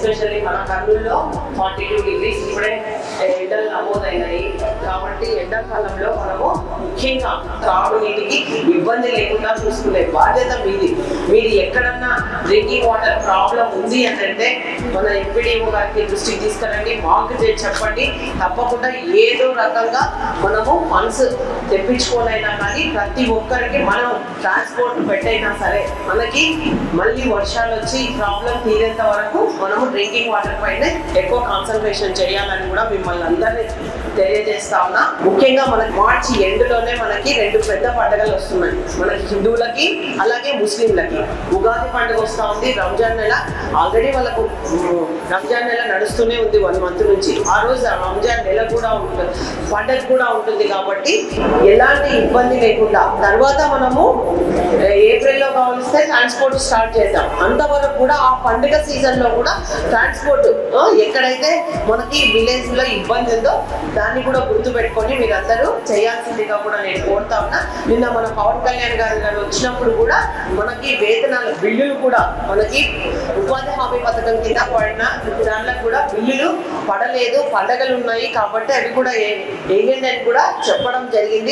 Especially మన కర్నూలులో forty two degrees ఇప్పుడే ఎండలు నమోదైనాయి. కాబట్టి ఎండాకాలంలో మనము ముఖ్యంగా తాగునీటికి ఇబ్బంది లేకుండా చూసుకునే బాధ్యత మీది. మీరు ఎక్కడన్నా డ్రింకింగ్ వాటర్ ప్రాబ్లం ఉంది అని అంటే మన ఎంపీడీఓ గారికి దృష్టికి తీసుకురండి మాకు చెప్పండి. తప్పకుండా ఏదో రకంగా మనము ఫండ్స్ తెప్పించుకోనైనా కానీ ప్రతి ఒక్కరికి మనం ట్రాన్స్పోర్ట్ పెట్టైనా సరే మనకి మళ్ళీ వర్షాలు వచ్చి ఈ ప్రాబ్లం తీరేంత వరకు మనము డ్రింకింగ్ వాటర్ పైన ఎక్కువ కాన్సన్ట్రేషన్ చేయాలని కూడా మిమ్మల్ని అందరినీ తెలియజేస్తా ఉన్నా. ముఖ్యంగా మనకి మార్చి ఎండ్లోనే మనకి రెండు పెద్ద పండుగలు వస్తున్నాయి. మనకి హిందువులకి అలాగే ముస్లింలకి. ఉగాది పండుగ వస్తూ ఉంది రంజాన్ నెల. ఆల్రెడీ వాళ్ళకు రంజాన్ నెల నడుస్తూనే ఉంది వన్ మంత్ నుంచి. ఆ రోజు ఆ రంజాన్ నెల కూడా ఉంటుంది పండుగ కూడా ఉంటుంది కాబట్టి ఎలాంటి ఇబ్బంది లేకుండా తర్వాత మనము ఏప్రిల్లో కావలిస్తే ట్రాన్స్పోర్ట్ స్టార్ట్ చేద్దాం. అంతవరకు కూడా ఆ పండుగ సీజన్లో కూడా ట్రాన్స్పోర్ట్ ఎక్కడైతే మనకి విలేజ్లో ఇబ్బంది ఉందో దాన్ని కూడా గుర్తు పెట్టుకొని మీరందరూ చేయాల్సిందిగా కూడా నేను కోరుతా ఉన్నా. నిన్న మన పవన్ కళ్యాణ్ గారు గారు వచ్చినప్పుడు కూడా మనకి వేతనాల బిల్లులు కూడా మనకి ఉపాధి హామీ పథకం కింద పడిన దాంట్లో కూడా బిల్లులు పడలేదు పండగలు ఉన్నాయి కాబట్టి అవి కూడా ఏ- వేయండి అని కూడా చెప్పడం జరిగింది.